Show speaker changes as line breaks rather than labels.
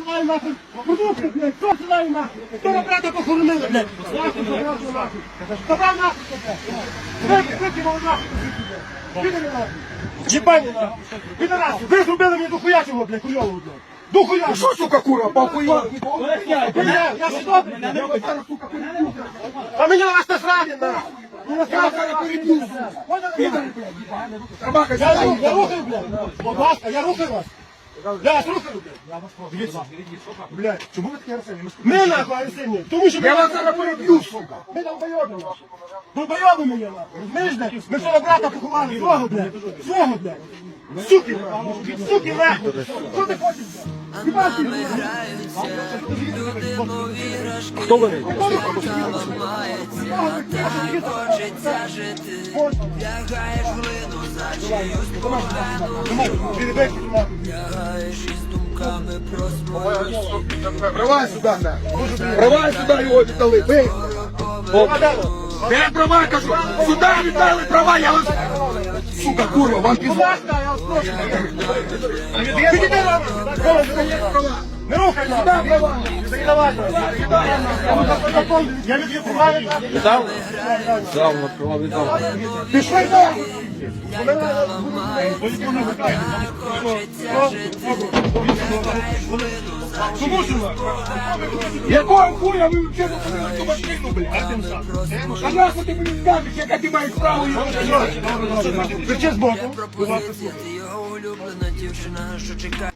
посилає нахуй? Продукти, блядь, хто посилає нахуй? Хто на брата похоронили, блядь? Нахуй забрав нахуй. Забрав нахуй. Вики, викинув нахуй. Піде нахуй. Єбані нахуй. Ви зробили мені дохуя цього, блядь, хуйового, блядь. Дохуя.
Що, сука, кура, похуя?
Я, я що добре? А мені на вас насрати, нахуй. Мені насрати. Я, ру- я рухаю, блядь. Будь ласка, я рухаю вас. Я вас блядь. Дивіться. Блядь, чому ви такі агресивні? Ми нахуй агресивні. Тому що ми...
Я вас зараз переб'ю, сука.
Ми долбойоби, нахуй. Долбойоби мені, нахуй. Розумієш, блядь? Ми свого брата поховали. Свого, блядь. Свого, блядь. Суки. Від суки, нахуй. Що ти хочеш, блядь? Хіба ти, блядь?
Хто вони?
Хочеться жити, лягаєш в глину за чиюсь
Перебейте, нахуй.
Лягаєш із
Права сюди, на. Права сюди його віддали. Ви. Де права, кажу? Сюди віддали права, я вас... Сука, курва, вам пізно.
Підійди, нахуй. Не рухай, нахуй.
права.
Давай. Я від'їду,
Дав? Дав, на права віддав.
Пішли, нахуй?
Якого хуя ви взагалі зупинили цю машину, блядь? А нахуй ти мені скажеш, яка ти маєш право
його дівчина, що чекає.